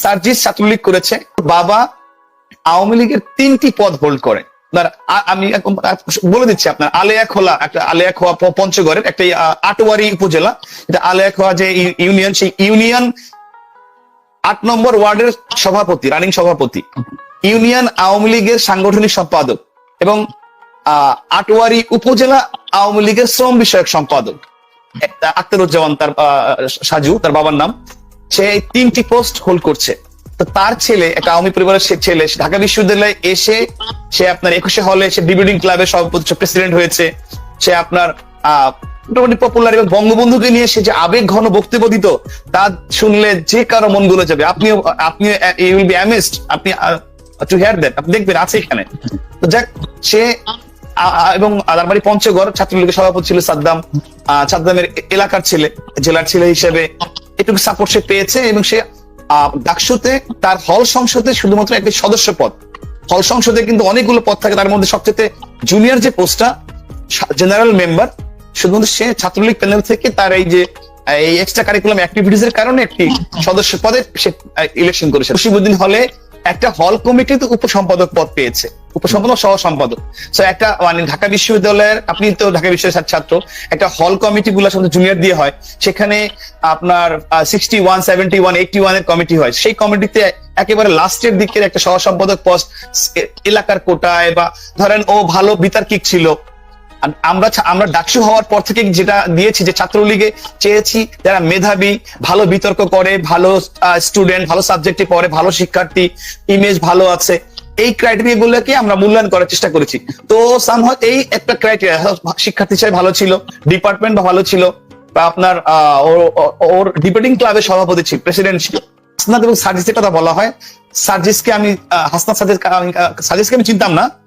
সার্জিস ছাত্রলীগ করেছে, বাবা আওয়ামী লীগের তিনটি পদ হোল্ড করে আমি বলে দিচ্ছি আপনার, আলেয়া খোলা, একটা আলেয়া খোয়া পঞ্চগড়ের, একটা আটোয়ারি উপজেলা। এটা আলেয়া খোয়া যে ইউনিয়ন, সেই ইউনিয়ন আট নম্বর ওয়ার্ডের সভাপতি, রানিং সভাপতি। ইউনিয়ন আওয়ামী লীগের সাংগঠনিক সম্পাদক এবং আটোয়ারি উপজেলা আওয়ামী লীগের শ্রম বিষয়ক সম্পাদক। একটা আখতারুজ্জামান তার সাজু, তার বাবার নাম। সে তিনটি পোস্ট হোল্ড করছে। তো তার ছেলে, একটা আওয়ামী পরিবারের সে ছেলে ঢাকা বিশ্ববিদ্যালয়ে এসে সে আপনার একুশে হলে সে ডিবেটিং ক্লাবের সভাপতি প্রেসিডেন্ট হয়েছে। সে আপনার মোটামুটি পপুলার এবং বঙ্গবন্ধুকে নিয়ে সে যে আবেগ ঘন বক্তব্য দিত, তা শুনলে যে কারও মনগুলো যাবে। আপনি উইল বি আপনি টু হেয়ার দ্যাট আপনি দেখবেন, আছে এখানে। তো যাক, সে এবং তার বাড়ি পঞ্চগড় ছাত্রলীগের সভাপতি ছিল সাদ্দাম সাদ্দামের এলাকার ছেলে, জেলার ছেলে হিসেবে। এটুকু সাপোর্ট সে পেয়েছে এবং সে ডাকসুতে তার হল সংসদে শুধুমাত্র একটি সদস্য পদ। হল সংসদে কিন্তু অনেকগুলো পদ থাকে, তার মধ্যে সবচেয়ে জুনিয়র যে পোস্টটা জেনারেল মেম্বার শুধুমাত্র সে ছাত্রলীগ প্যানেল থেকে তার এই যে, এই এক্সট্রা কারিকুলাম অ্যাক্টিভিটিস এর কারণে একটি সদস্য পদে সে ইলেকশন করেছে। শিবুদ্দিন হলে একটা হল কমিটিতে উপসম্পাদক পদ পেয়েছে। উপসম্পাদক সহ সম্পাদক তো একটা মানে ঢাকা বিশ্ববিদ্যালয়ের, আপনি তো ঢাকা বিশ্ববিদ্যালয়ের ছাত্র একটা হল কমিটি গুলো সাথে জুনিয়র দিয়ে হয়। সেখানে আপনার sixty one seventy one eighty ওয়ানের কমিটি হয়। সেই কমিটিতে একেবারে লাস্টের দিকের একটা সহ সম্পাদক পোস্ট এলাকার কোটায় বা ধরেন ও ভালো বিতার্কিক ছিল। আমরা আমরা ডাকসু হওয়ার পর থেকে যেটা দিয়েছি যে ছাত্রলীগে চেয়েছি যারা মেধাবী ভালো বিতর্ক করে ভালো স্টুডেন্ট ভালো সাবজেক্টে পড়ে ভালো শিক্ষার্থী ইমেজ ভালো আছে এই ক্রাইটেরিয়া গুলোকে আমরা মূল্যায়ন করার চেষ্টা করেছি। তো সামহাও এই একটা ক্রাইটেরিয়া শিক্ষার্থী হিসেবে ভালো ছিল ডিপার্টমেন্ট ভালো ছিল বা আপনার ওর- ডিবেটিং ক্লাবের সভাপতি ছিল প্রেসিডেন্ট ছিল। হাসনাত এবং সার্জিসের কথা বলা হয়। সার্জিসকে আমি আহ, হাসনাত সার্জিস সার্জিসকে আমি চিনতাম না।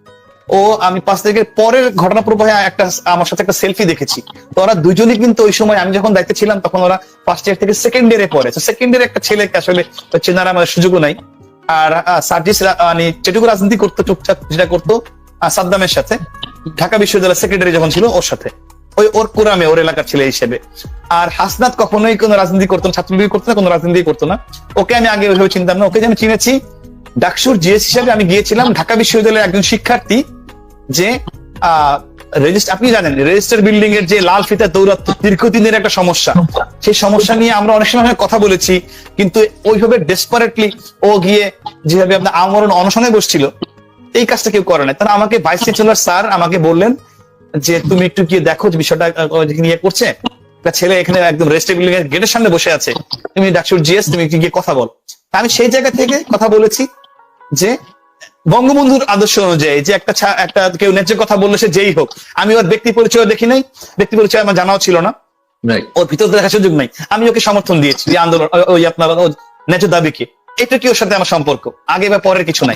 ও আমি পাঁচ তারিখের পরের ঘটনা প্রবাহে একটা, আমার সাথে একটা সেলফি দেখেছি। তো ওরা দুজনই কিন্তু ওই সময় আমি যখন দায়িত্বে ছিলাম, তখন ওরা ফার্স্ট ইয়ার থেকে সেকেন্ড ইয়ারে পড়ে। সেকেন্ড ইয়ারে একটা ছেলেকে আসলে চেনার আমার সুযোগও নাই। আর সার্জিস মানে যেটুকু রাজনীতি করতো টুকটাক যেটা করতো সাদ্দামের সাথে। ঢাকা বিশ্ববিদ্যালয়ের সেক্রেটারি যখন ছিল, ওর সাথে। ওই, ওর কোরামে, ওর এলাকার ছেলে হিসেবে। আর হাসনাত কখনোই কোনো রাজনীতি করতো না ছাত্রলীগ করতো না, কোনো রাজনীতি করতো না। ওকে আমি আগে ওইভাবে চিনতাম না। ওকে যে আমি চিনেছি, ডাকসুর জিএস হিসাবে আমি গিয়েছিলাম। ঢাকা বিশ্ববিদ্যালয়ের একজন শিক্ষার্থী যে আপনি জানেন রেজিস্টার বিল্ডিং এর যে লাল ফিতা দৌরাত্ম দীর্ঘদিনের একটা সমস্যা। সেই সমস্যা নিয়ে আমরা অনেক সময় কথা বলেছি, কিন্তু ওইভাবে ডেসপারেটলি ও গিয়ে যেভাবে আপনার আমরণ অনশনে বসছিল, এই কাজটা কেউ করে না তারা আমাকে ভাইস চ্যান্সেলর স্যার আমাকে বললেন যে, তুমি একটু গিয়ে দেখো যে বিষয়টা নিয়ে করছে। একটা ছেলে এখানে একদম রেজিস্টার বিল্ডিং এর গেটের সামনে বসে আছে। তুমি ডাকসুর জিএস তুমি গিয়ে কথা বল। আমি সেই জায়গা থেকে কথা বলেছি যে বঙ্গবন্ধুর আদর্শ অনুযায়ী যে একটা একটা কেউ ন্যায্য কথা বললে সে যেই হোক আমি ওর ব্যক্তি পরিচয় দেখি নাই ব্যক্তি পরিচয় আমার জানাও ছিল না। ওর ভিতর দেখার সুযোগ নাই। আমি ওকে সমর্থন দিয়েছি যে আন্দোলন ওই- আপনার ন্যায্য দাবিকে এটা কি ওর সাথে আমার সম্পর্ক? আগে বা পরের কিছু নাই।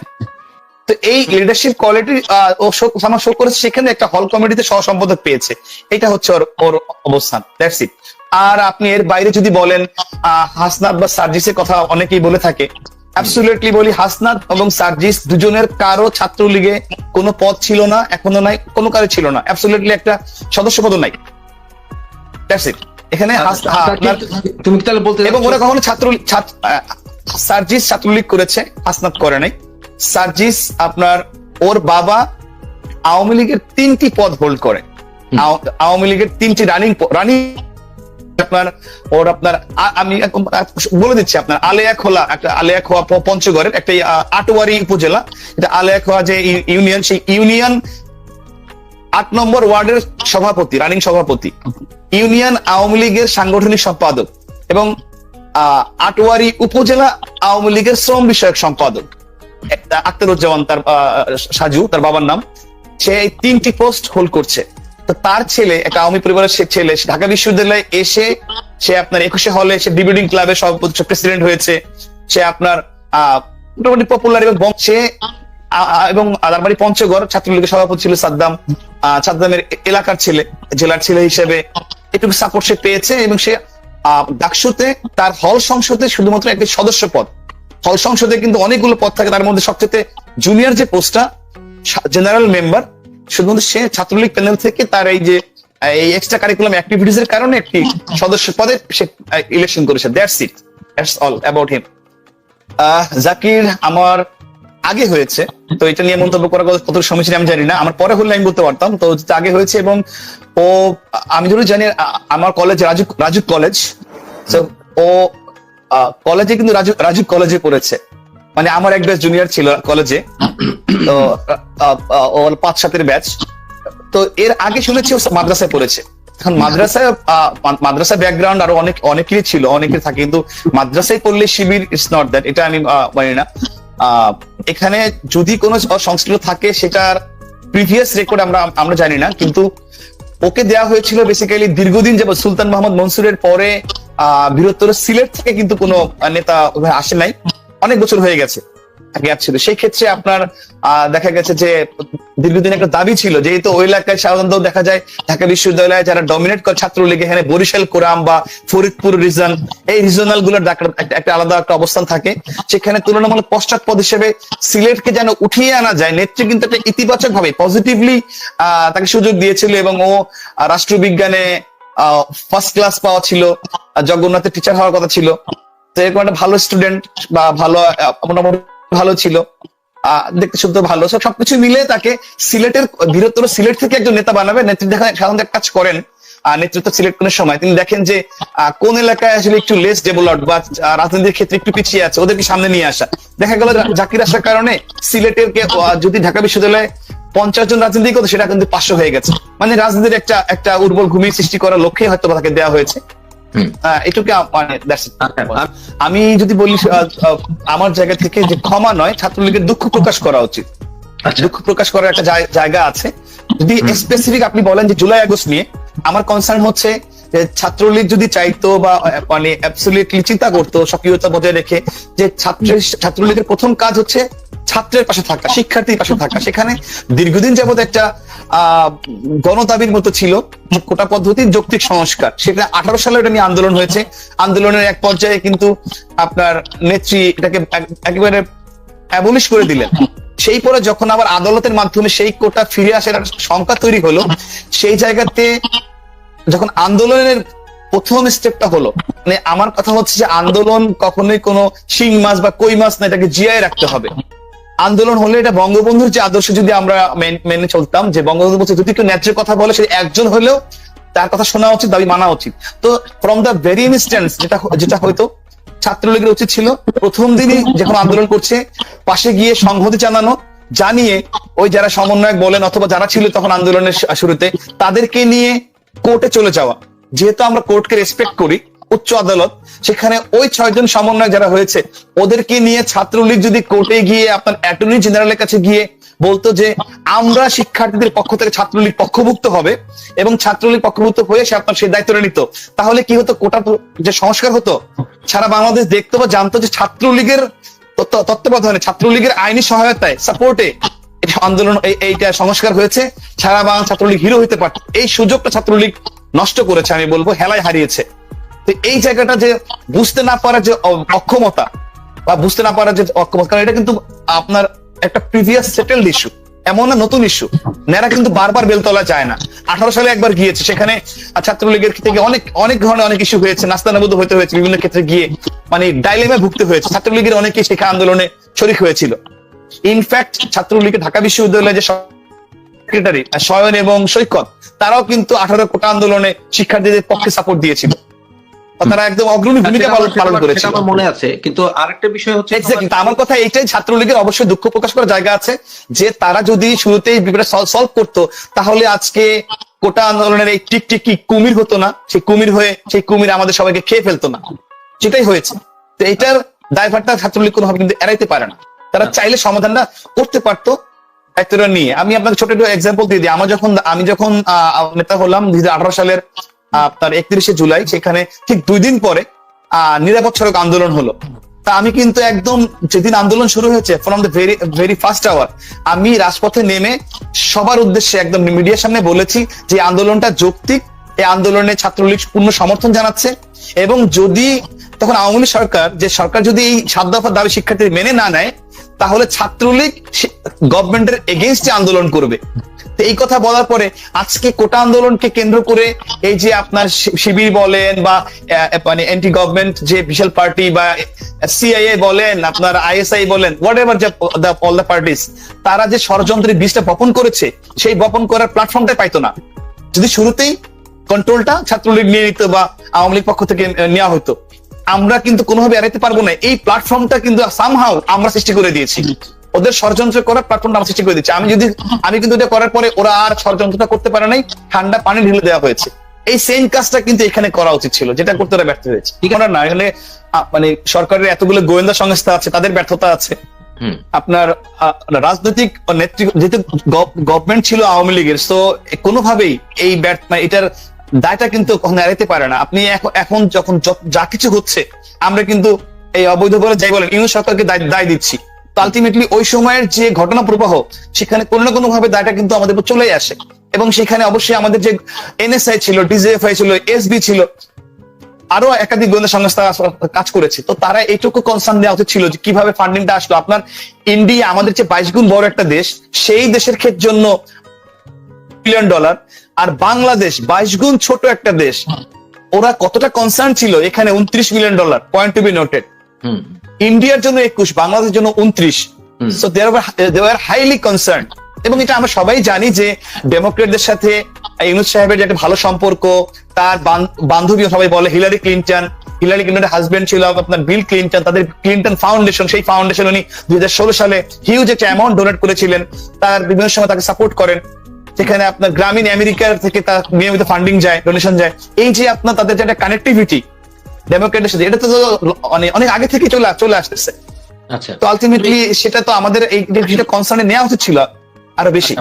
তো এই লিডারশিপ কোয়ালিটি আমার শো করেছে সেখানে একটা হল কমিটিতে সহ সম্পাদক পেয়েছে। এটা হচ্ছে ওর ওর অবস্থান। দ্যাটস ইট আর আপনি এর বাইরে যদি বলেন আহ, হাসনাত বা সার্জিসের কথা অনেকেই বলে থাকে অ্যাবসুলেটলি বলি হাসনাত এবং সার্জিস দুজনের কারও ছাত্রলীগে কোনো পদ ছিল না এখনও নাই কোনো কারও ছিল না। অ্যাবসুলেটলি একটা সদস্য পদ নাই। দ্যাটস ইট এখানে আচ্ছা, আপনার- তুমি কি তাহলে বলতে এবং ওরা কখনো ছাত্র- সার্জিস ছাত্রলীগ করেছে হাসনাত করে নাই। সার্জিস আপনার ওর বাবা আওয়ামী লীগের তিনটি পদ হোল্ড করে। আওয়ামী লীগের তিনটি রানিং রানিং আপনার, ওর আপনার আমি বলে দিচ্ছি আপনার খোলা, একটা খোয়া পঞ্চগড়ের একটা আটোয়ারি উপজেলা। এটা খোয়া যে ইউনিয়ন, সেই ইউনিয়ন আট নম্বর ওয়ার্ডের সভাপতি, রানিং সভাপতি। ইউনিয়ন আওয়ামী লীগের সাংগঠনিক সম্পাদক এবং আটোয়ারি উপজেলা আওয়ামী লীগের শ্রম বিষয়ক সম্পাদক। একটা আখতারুজ্জামান তার সাজু, তার বাবার নাম। সে তিনটি পোস্ট হোল্ড করছে। তার ছেলে, একটা আওয়ামী পরিবারের ছেলে ঢাকা বিশ্ববিদ্যালয়ে এসে সে আপনার একুশে হলে সে ডিবেটিং ক্লাবের সভাপতি প্রেসিডেন্ট হয়েছে। সে আপনার মোটামুটি পপুলার এবং বং- সে, আ- আ- এবং তার বাড়ি পঞ্চগড় ছাত্রলীগের সভাপতি ছিল সাদ্দাম সাদ্দামের এলাকার ছেলে, জেলার ছেলে হিসেবে এটুকু সাপোর্ট সে পেয়েছে এবং সে ডাকসুতে তার হল সংসদে শুধুমাত্র একটি সদস্য পদ। হল সংসদে কিন্তু অনেকগুলো পদ থাকে, তার মধ্যে সবচেয়ে জুনিয়র যে পোস্টটা জেনারেল মেম্বার শুধুমাত্র সে ছাত্রলীগ প্যানেল থেকে তার এই যে, এই এক্সট্রা কারিকুলাম অ্যাক্টিভিটিস এর কারণে একটি সদস্য পদে সে ইলেকশন করেছে। That's it that's all about him Zakir আমার আগে হয়েছে, তো এটা নিয়ে মন্তব্য করা কত সমীচীন আমি জানি না। আমার পরে হলে আমি বলতে পারতাম, তো আগে হয়েছে এবং ও, আমি যদি জানি আমার কলেজ রাজু রাজু কলেজ ও কলেজে কিন্তু রাজু রাজু কলেজে পড়েছে। মানে আমার এক ব্যাচ জুনিয়র ছিল কলেজে তো পাঁচ সাতের ব্যাচ তো এর আগে শুনেছি মাদ্রাসায় পড়েছে। এখন মাদ্রাসায় মাদ্রাসা ব্যাকগ্রাউন্ড আরও অনেক, অনেকেরই ছিল, অনেকের থাকে, কিন্তু মাদ্রাসায় পড়লে শিবির ইটস নট দ্যাট এটা আমি মানি না। এখানে যদি কোনো সংস্কৃত থাকে, সেটার প্রিভিয়াস রেকর্ড আমরা আমরা জানি না, কিন্তু ওকে দেওয়া হয়েছিল বেসিক্যালি দীর্ঘদিন যাবত সুলতান মোহাম্মদ মনসুরের পরে আহ বৃহত্তর সিলেট থেকে কিন্তু কোনো নেতা আসে নাই। অনেক বছর হয়ে গেছে গ্যাপ ছিল সেই ক্ষেত্রে আপনার দেখা গেছে যে দীর্ঘদিন একটা দাবি ছিল, যেহেতু ওই এলাকায় সাধারণত দেখা যায় ঢাকা বিশ্ববিদ্যালয়ে যারা ডমিনেট করে ছাত্রলীগ, এখানে বরিশাল, কোরাম বা ফরিদপুর রিজন এই রিজনালগুলোর একটা- আলাদা একটা অবস্থান থাকে। সেখানে তুলনামূলক পশ্চাৎপদ হিসেবে সিলেটকে যেন উঠিয়ে আনা যায়, নেত্রী কিন্তু একটা ইতিবাচক ভাবে পজিটিভলি তাকে সুযোগ দিয়েছিল এবং ও রাষ্ট্রবিজ্ঞানে ফার্স্ট ক্লাস পাওয়া ছিল জগন্নাথের টিচার হওয়ার কথা ছিল। এরকম একটা ভালো স্টুডেন্ট বা ভালো, মোটামুটি ভালো ছিল। দেখতে শুনতে ভালো। সব, সবকিছু মিলে তাকে সিলেটের, বৃহত্তর সিলেট থেকে একজন নেতা বানাবে। নেতৃত্ব সাধারণত এক কাজ করেন নেতৃত্ব সিলেক্ট করার সময়। তিনি দেখেন যে কোন এলাকায় আসলে একটু লেস ডেভেলপড বা রাজনীতির ক্ষেত্রে একটু পিছিয়ে আছে, ওদেরকে সামনে নিয়ে আসা। দেখা গেল জাকির আসার কারণে সিলেটের কে যদি ঢাকা বিশ্ববিদ্যালয়ে পঞ্চাশ জন রাজনীতি করতো সেটা কিন্তু পাঁচশো হয়ে গেছে। মানে রাজনীতির একটা একটা উর্বর ভূমি সৃষ্টি করার লক্ষ্যে হয়তো তাকে দেওয়া হয়েছে। এটুকু মানে. আচ্ছা, আমি যদি বলি আমার জায়গা থেকে যে ক্ষমা নয় ছাত্রলীগের দুঃখ প্রকাশ করা উচিত। আচ্ছা। দুঃখ প্রকাশ করার একটা জায়- জায়গা আছে। যদি স্পেসিফিক আপনি বলেন যে জুলাই আগস্ট নিয়ে আমার কনসার্ন হচ্ছে ছাত্রলীগ যদি চাইতো বা মানে অ্যাবসলিউটলি চিন্তা করতো সক্রিয়তা বজায় রেখে যে ছাত্র ছাত্রলীগের প্রথম কাজ হচ্ছে ছাত্রের পাশে থাকা, শিক্ষার্থীর পাশে থাকা। সেখানে দীর্ঘদিন যাবত একটা আহ গণদাবির মতো ছিল কোটা পদ্ধতির যৌক্তিক সংস্কার। সেটা আঠারো সালে এটা নিয়ে আন্দোলন হয়েছে। আন্দোলনের এক পর্যায়ে কিন্তু আপনার নেত্রী এটাকে এক- একেবারে অ্যাবলিশ করে দিলেন। সেই পরে যখন আবার আদালতের মাধ্যমে সেই কোটা ফিরে আসার সংখ্যা তৈরি হলো, সেই জায়গাতে যখন আন্দোলনের প্রথম স্টেপটা হলো মানে আমার কথা হচ্ছে যে আন্দোলন কখনোই কোনো শিং মাছ বা কই মাছ না, এটাকে জিয়ায় রাখতে হবে। আন্দোলন হলে এটা বঙ্গবন্ধুর যে আদর্শ যদি আমরা মেন- চলতাম, যে বঙ্গবন্ধু বলছে, যদি কেউ ন্যায্যের কথা বলে, সে একজন হলেও তার কথা শোনা উচিত, দাবি মানা উচিত। তো ফ্রম দ্য ভেরি ইনস্ট্যান্স যেটা যেটা হয়তো ছাত্রলীগের উচিত ছিল, প্রথম দিনই যখন আন্দোলন করছে, পাশে গিয়ে সংহতি জানানো, জানিয়ে ওই যারা সমন্বয়ক বলেন অথবা যারা ছিল তখন আন্দোলনের শুরুতে, তাদেরকে নিয়ে কোর্টে চলে যাওয়া। যেহেতু আমরা কোর্টকে রেসপেক্ট করি উচ্চ আদালত, সেখানে ওই ছয়জন সমন্বয় যারা হয়েছে, ওদেরকে নিয়ে ছাত্রলীগ যদি কোর্টে গিয়ে আপনার অ্যাটর্নি জেনারেলের কাছে গিয়ে বলতো যে, আমরা শিক্ষার্থীদের পক্ষ থেকে ছাত্রলীগ পক্ষভুক্ত হবে এবং ছাত্রলীগ পক্ষভুক্ত হয়ে সে আপনার সেই দায়িত্বটা নিত। তাহলে কি হতো? কোটা যে সংস্কার হতো? সারা বাংলাদেশ দেখতো বা জানতো যে ছাত্রলীগের তত্ত্বাবধানে, ছাত্রলীগের আইনি সহায়তায়, সাপোর্টে আন্দোলন এইটা সংস্কার হয়েছে। সারা বাংলা ছাত্রলীগ হিরো হইতে পারত। এই সুযোগটা ছাত্রলীগ নষ্ট করেছে, আমি বলব, হেলায় হারিয়েছে। তো এই জায়গাটা যে বুঝতে না পারার যে অক্ষমতা বা বুঝতে না পারার যে অক্ষমতা, কারণ এটা কিন্তু আপনার একটা প্রিভিয়াস সেটেলড ইস্যু এমন না নতুন ইস্যু কিন্তু বারবার বেলতলা যায় না। আঠারো সালে একবার গিয়েছে, সেখানে ছাত্রলীগের থেকে অনেক অনেক ধরনের অনেক ইস্যু হয়েছে, নাস্তানাবুদ হতে হয়েছে, বিভিন্ন ক্ষেত্রে গিয়ে মানে ডাইলেমে ভুগতে হয়েছে। ছাত্রলীগের অনেকেই আন্দোলনে শরিক হয়েছিল। ইনফ্যাক্ট ছাত্রলীগের ঢাকা বিশ্ববিদ্যালয়ে যে সেক্রেটারি এবং সৈকত, তারাও কিন্তু আঠারো কোটা আন্দোলনে শিক্ষার্থীদের পক্ষে সাপোর্ট দিয়েছিল। তারা একদম অগ্রণী ভূমিকা পালন- করেছিল। আমার মনে আছে। কিন্তু আরেকটা বিষয় হচ্ছে. আমার কথা এইটাই ছাত্রলীগের অবশ্যই দুঃখ প্রকাশ করার জায়গা আছে যে তারা যদি শুরুতেই বিপদটা সলভ করতো তাহলে আজকে কোটা আন্দোলনের এই টিকটিকি কুমির হতো না? সেই কুমির হয়ে সেই কুমির আমাদের সবাইকে খেয়ে ফেলতো না। সেটাই হয়েছে। তো এটার দায়ভারটা ছাত্রলীগ কোনোভাবে কিন্তু এড়াইতে পারে না। তারা চাইলে সমাধানটা করতে পারতো দায়িত্বটা নিয়ে। আমি আপনাকে ছোট একটু এক্সাম্পল দিয়ে দিই। আমার যখন আমি যখন আহ, নেতা হলাম দুই হাজার আঠারো সালের আপনার একত্রিশে জুলাই, সেখানে ঠিক দুই দিন পরে নিরাপদ সড়ক আন্দোলন হলো। তা আমি কিন্তু একদম যেদিন আন্দোলন শুরু হয়েছে from the very very first hour আমি রাজপথে নেমে সবার উদ্দেশ্যে একদম মিডিয়ার সামনে বলেছি যে আন্দোলনটা যৌক্তিক। এই আন্দোলনে ছাত্রলীগ পূর্ণ সমর্থন জানাচ্ছে এবং যদি তখন আওয়ামী লীগ সরকার, যে সরকার যদি এই সাত দফার দাবি শিক্ষার্থী মেনে না নেয়, তাহলে ছাত্রলীগ গভর্নমেন্টের এগেনস্টে আন্দোলন করবে। এই কথা বলার পরে আজকে কোটা আন্দোলনকে কেন্দ্র করে এই যে আপনার শিবির বলেন বা মানে অ্যান্টি গভর্নমেন্ট যে বিশাল পার্টি বা সিআইএ বলেন, আপনার আইএসআই বলেন whatever all the parties তারা যে ষড়যন্ত্রের বীজটা বপন করেছে, সেই বপন করার প্ল্যাটফর্মটা পাইতো না। যদি শুরুতেই কন্ট্রোলটা ছাত্রলীগ নিয়ে নিত বা আওয়ামী লীগ পক্ষ থেকে নেওয়া হতো। আমরা কিন্তু কোনোভাবে এড়াইতে পারব না। এই প্ল্যাটফর্মটা কিন্তু সামহাও আমরা সৃষ্টি করে দিয়েছি। ওদের ষড়যন্ত্র করার প্ল্যাটফর্মটা আমরা সৃষ্টি করে দিচ্ছি আমি যদি আমি কিন্তু এটা করার পরে ওরা আর ষড়যন্ত্রটা করতে পারে নাই ঠান্ডা পানি ঢেলে দেওয়া হয়েছে। এই সেম কাজটা কিন্তু এখানে করা উচিত ছিল যেটা করতে ওরা ব্যর্থ হয়েছে। ঠিক না আহ, মানে সরকারের এতগুলো গোয়েন্দা সংস্থা আছে তাদের ব্যর্থতা আছে। আপনার রাজনৈতিক নেতৃত্ব যেহেতু গভর্নমেন্ট ছিল আওয়ামী লীগের তো কোনোভাবেই এই ব্যর্থ মানে এটার দায়টা কিন্তু কখনো এড়াইতে পারে না। আপনি এখন- যখন যা কিছু হচ্ছে, আমরা কিন্তু এই অবৈধ বলে যাই বলেন ইউনিট সরকারকে দায় দিচ্ছি। আলটিমেটলি ওই সময়ের যে ঘটনা প্রবাহ, সেখানে কোনো না কোনো ভাবে দায়টা কিন্তু আমাদের উপর চলে আসে। এবং সেখানে অবশ্যই আমাদের যে এনএসআই ছিল ডিজিএফআই ছিল এসবি ছিল, আরও একাধিক গোয়েন্দা সংস্থা কাজ করেছে। তো তারা এইটুকু কনসার্ন দেওয়া উচিত ছিল যে কীভাবে ফান্ডিংটা আসলো। আপনার ইন্ডিয়া আমাদের যে বাইশ গুণ বড় একটা দেশ, সেই দেশের ক্ষেত্রে জন্য বিলিয়ন ডলার আর বাংলাদেশ বাইশ গুণ ছোট একটা দেশ। ওরা কতটা কনসার্ন ছিল? এখানে উনত্রিশ million dollar point to be noted ইন্ডিয়ার জন্য একুশ বাংলাদেশের জন্য উনত্রিশ। So they are highly concern এবং এটা আমরা সবাই জানি যে ডেমোক্রেটদের সাথে ইউনুস সাহেবের যে একটা ভালো সম্পর্ক তার বান্ধবী সবাই বলে হিলারি ক্লিন্টন হিলারি ক্লিন্টনের হাজবেন্ড ছিল আপনার বিল ক্লিন্টন তাদের ক্লিন্টন ফাউন্ডেশন সেই ফাউন্ডেশন উনি দুই হাজার ষোলো সালে হিউজ একটা অ্যামাউন্ট ডোনেট করেছিলেন। তার বিভিন্ন সময় তাকে সাপোর্ট করেন। যেখানে আপনার গ্রামীণ আমেরিকার থেকে তার নিয়মিত ফান্ডিং যায় ডোনেশন যায়। এই যে আপনার তাদের যে একটা কানেক্টিভিটি ডেমোক্রেটের সাথে এটা তো মানে অনেক আগে থেকে চলে চলে আসতেছে। আচ্ছা। তো আলটিমেটলি সেটা তো আমাদের এই বিষয়টা কনসার্নে নেওয়া উচিত ছিল আরও বেশি।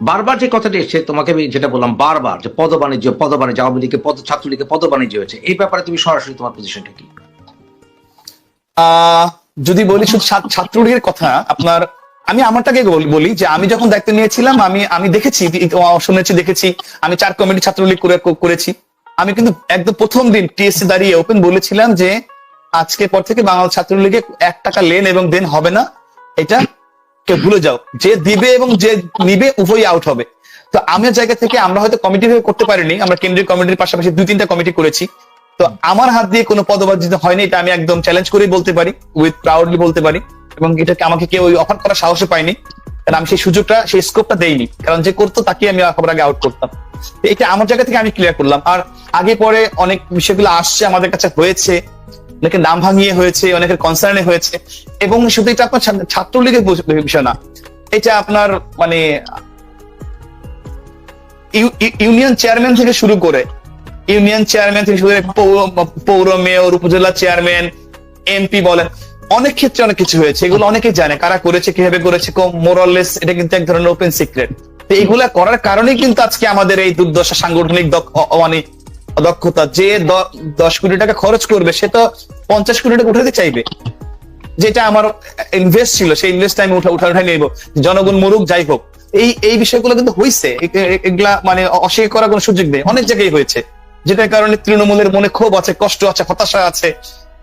বারবার যে কথাটি এসছে তোমাকে আমি যেটা বললাম বারবার যে পদ বাণিজ্য পদ বাণিজ্য আওয়ামী লীগের পদ ছাত্রলীগের পদ বাণিজ্য হয়েছে এই ব্যাপারে তুমি সরাসরি তোমার পজিশনটা কি? আহ, যদি বলি শুধু ছাত্রলীগের কথা আপনার আমি আমারটাকে বলি যে আমি যখন দায়িত্ব নিয়েছিলাম, আমি আমি দেখেছি শুনেছি, দেখেছি, আমি চার কমিটি ছাত্রলীগ করে করেছি। আমি কিন্তু একদম প্রথম দিন টিএসসি দাঁড়িয়ে ওপেন বলেছিলাম যে আজকের পর থেকে বাংলা ছাত্রলীগে এক টাকা লেন এবং দেন হবে না। এটা কেউ ভুলে যাও। যে দিবে এবং যে নিবে উভয়ই আউট হবে। তো আমার জায়গা থেকে আমরা হয়তো কমিটি ভাবে করতে পারিনি, আমরা কেন্দ্রীয় কমিটির পাশাপাশি দুই তিনটা কমিটি করেছি। তো আমার হাত দিয়ে কোনো পদবাজিত হয়নি, এটা আমি একদম চ্যালেঞ্জ করেই বলতে পারি উইথ প্রাউডলি বলতে পারি। এবং এটাকে আমাকে কেউ অফার করার সাহসও পাইনি কারণ আমি সেই সুযোগটা, সেই স্কোপটা দেইনি। কারণ যে করতো তাকে আমি খবর আগে আউট করতাম। এটা আমার জায়গা থেকে আমি ক্লিয়ার করলাম। আর আগে পরে অনেক বিষয়গুলো আসছে, আমাদের কাছে হয়েছে, অনেকের নাম ভাঙিয়ে হয়েছে, অনেকের কনসার্নে হয়েছে। এবং শুধু এটা আপনার ছাত্রলীগের বিষয় না, এটা আপনার মানে ইউ- ইউ- ইউনিয়ন চেয়ারম্যান থেকে শুরু করে, ইউনিয়ন চেয়ারম্যান থেকে শুরু করে পৌর মেয়র উপজেলা চেয়ারম্যান এমপি বলেন অনেক ক্ষেত্রে অনেক কিছু হয়েছে, এগুলো অনেকেই জানে, কারা করেছে, কীভাবে করেছে মোরাললেস এটা কিন্তু এক ধরনের ওপেন সিক্রেট তো এইগুলা করার কারণেই কিন্তু আজকে আমাদের এই দুর্দশা, সাংগঠনিক মানে দক্ষতা, যে দশ কোটি টাকা খরচ করবে, সে তো পঞ্চাশ কোটি টাকা উঠাতে চাইবে। যেটা আমার ইনভেস্ট ছিল, সেই ইনভেস্ট আমি উঠা উঠা উঠা নেব। জনগণ মরুক, যাই হোক। এই এই বিষয়গুলো কিন্তু হয়েছে এগুলা মানে অস্বীকার করার কোনো সুযোগ নেই। অনেক জায়গায় হয়েছে। যেটার কারণে তৃণমূলের মনে ক্ষোভ আছে, কষ্ট আছে, হতাশা আছে।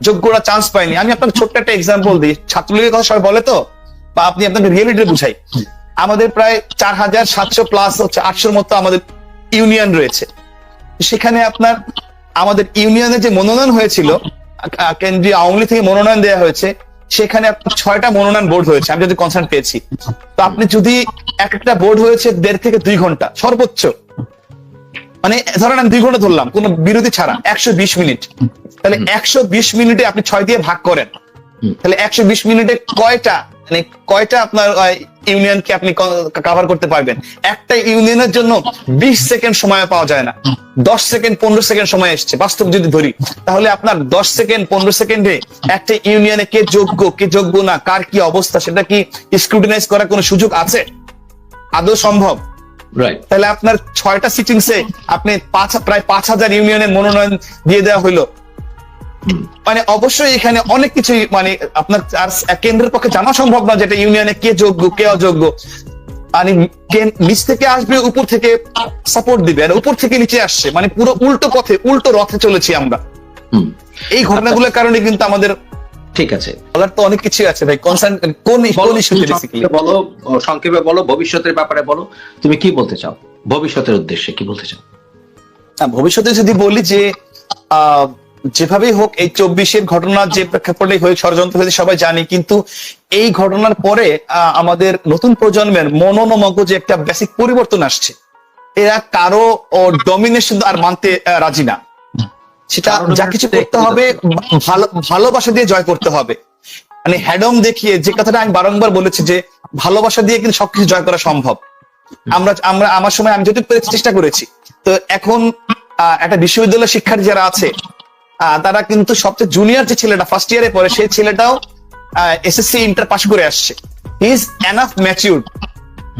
যোগ্যরা চান্স পায়নি। আমি আপনার ছোট্ট একটা এক্সাম্পল দিই। ছাত্রলীগের কথা সবাই বলে তো? বা আপনি আপনাকে রিয়েলিটি বুঝাই। আমাদের প্রায় চার হাজার সাতশো প্লাস হচ্ছে, আটশোর মতো আমাদের ইউনিয়ন রয়েছে। সেখানে আপনার আমাদের ইউনিয়নের যে মনোনয়ন হয়েছিল কেন্দ্রীয় আওয়ামী থেকে মনোনয়ন দেওয়া হয়েছে, সেখানে আপনার ছয়টা মনোনয়ন বোর্ড হয়েছে। আমি যদি কনসার্ন পেয়েছি। তো আপনি যদি এক একটা বোর্ড হয়েছে দেড় থেকে দুই ঘণ্টা, সর্বোচ্চ। মানে ধরেন আমি দুই ঘণ্টা ধরলাম কোনো বিরতি ছাড়া একশো বিশ মিনিট। তাহলে একশো বিশ মিনিটে আপনি ছয় দিয়ে ভাগ করেন। তাহলে একশো বিশ মিনিটে কয়টা মানে কয়টা আপনার ইউনিয়নকে আপনি কভার করতে পারবেন? একটা ইউনিয়নের জন্য বিশ সেকেন্ড সময় পাওয়া যায় না। দশ সেকেন্ড পনেরো সেকেন্ড সময় এসছে। বাস্তব যদি ধরি তাহলে আপনার দশ সেকেন্ড পনেরো সেকেন্ডে একটা ইউনিয়নে কে যোগ্য কে যোগ্য না কার কি অবস্থা সেটা কি স্ক্রুটিনাইজ করার কোনো সুযোগ আছে? আদৌ সম্ভব? তাহলে আপনার ছয়টা সিটিংসে আপনি প্রায় পাঁচ হাজার ইউনিয়নের মনোনয়ন দিয়ে দেওয়া হলো মানে অবশ্যই এখানে অনেক কিছুই মানে আপনার আর কেন্দ্রের পক্ষে জানা সম্ভব না যেটা ইউনিয়নে কে যোগ্য কে অযোগ্য। মানে নিচ থেকে আসবে উপর থেকে সাপোর্ট দিবে আর উপর থেকে নিচে আসছে। মানে পুরো উল্টো পথে উল্টো রথে চলেছি আমরা। এই ঘটনাগুলোর কারণে কিন্তু আমাদের ঠিক আছে। বলার তো অনেক কিছু আছে ভাই। কনসার্ন কোন কোন ইস্যুতে বেসিক্যালি বলো সংক্ষেপে বলো ভবিষ্যতের ব্যাপারে বলো। তুমি কি বলতে চাও? ভবিষ্যতের উদ্দেশ্যে কি বলতে চাও? ভবিষ্যতে যদি বলি যে যেভাবেই হোক এই চব্বিশের ঘটনা যে প্রেক্ষাপটে হয়ে ষড়যন্ত্র হয়েছে সবাই জানি কিন্তু এই ঘটনার পরে আমাদের নতুন প্রজন্মের মনন ও মগজে একটা বেসিক পরিবর্তন আসছে এরা কারও ডমিনেশন আর মানতে রাজি না। সেটা যা কিছু করতে হবে ভালো ভালোবাসা দিয়ে জয় করতে হবে। মানে হ্যাডম দেখিয়ে যে কথাটা আমি বারংবার বলেছি যে ভালোবাসা দিয়ে কিন্তু সবকিছু জয় করা সম্ভব। আমরা আমরা আমার সময় আমি যতটুকু পেরেছি চেষ্টা করেছি। তো এখন একটা বিশ্ববিদ্যালয় শিক্ষার্থী যারা আছে তারা কিন্তু সবচেয়ে জুনিয়র যে ছেলেটা ফার্স্ট ইয়ারে পড়ে সেই ছেলেটাও এসএসসি ইন্টার পাস করে আসছে। ইজ এনাফ ম্যাচিউর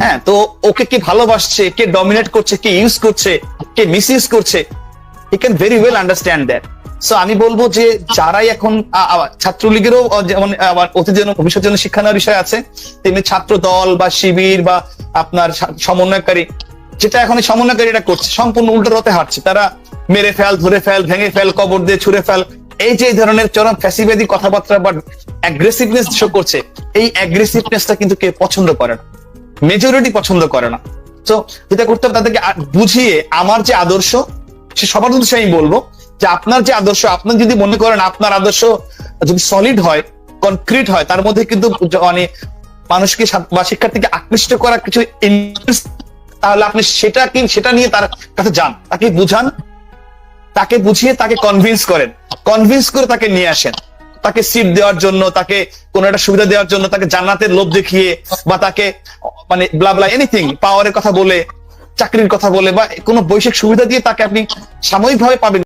হ্যাঁ তো ওকে কে ভালোবাসছে কে ডমিনেট করছে কে ইউজ করছে কে মিস ইউজ করছে he can very well understand that so আমি বলব যে যারাই এখন ছাত্রলীগেরও যেমন অতীত জন্য ভবিষ্যৎ জন্য শিক্ষা নেওয়ার বিষয় আছে, তেমনি ছাত্র দল বা শিবির বা আপনার সমন্বয়কারী, যেটা এখন এই সমন্বয়কারীরা করছে, সম্পূর্ণ উল্টো রতে হাঁটছে। তারা মেরে ফেল, ধরে ফেল, ভেঙে ফেল, কবর দিয়ে ছুঁড়ে ফেল, এই যে ধরনের চরম ফ্যাসিবাদী কথাবার্তা বা অ্যাগ্রেসিভনেস শো করছে, এই অ্যাগ্রেসিভনেসটা কিন্তু কেউ পছন্দ করে না। মেজরিটি পছন্দ করে না। তো যেটা করতে হবে তাদেরকে বুঝিয়ে আমার যে আদর্শ সে সবার উদ্দেশ্যে আমি বলব যে আপনার যে আদর্শ আপনার যদি মনে করেন আপনার আদর্শ যদি সলিড হয় কনক্রিট হয়, তার মধ্যে কিন্তু মানে মানুষকে বা শিক্ষার্থীকে আকৃষ্ট করা কিছু তাহলে আপনি সেটা কি সেটা নিয়ে তার কাছে যান, তাকে বুঝান, তাকে বুঝিয়ে তাকে কনভিন্স করেন কনভিন্স করে তাকে নিয়ে আসেন, তাকে সিট দেওয়ার জন্য, তাকে কোনো একটা সুবিধা দেওয়ার জন্য, তাকে জান্নাতের লোভ দেখিয়ে বা তাকে মানে ব্লাবলা এনিথিং পাওয়ারের কথা বলে চাকরির কথা বলে বা কোনো বৈশ্বিক সুবিধা দিয়ে তাকে আপনি সাময়িকভাবে পাবেন।